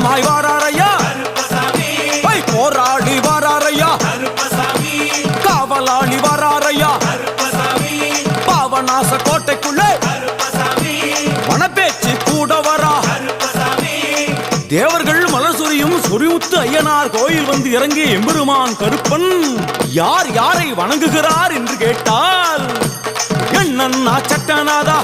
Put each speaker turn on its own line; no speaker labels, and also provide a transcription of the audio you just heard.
அவேசமாய் வாராரையா போராடி வாராரையா காவலாளி வாராரையா பாவநாச கோட்டைக்குள்ளே
கருப்பசாமி.
வனப்பேச்சு கூட வரா? தேவர்கள் மலர் சொரியும் சொரிமுத்து ஐயனார் கோயில் வந்து இறங்கிய எம்பெருமான் கருப்பன். யார் யாரை வணங்குகிறார் என்று கேட்டால் என்னன்னா சட்டநாதா?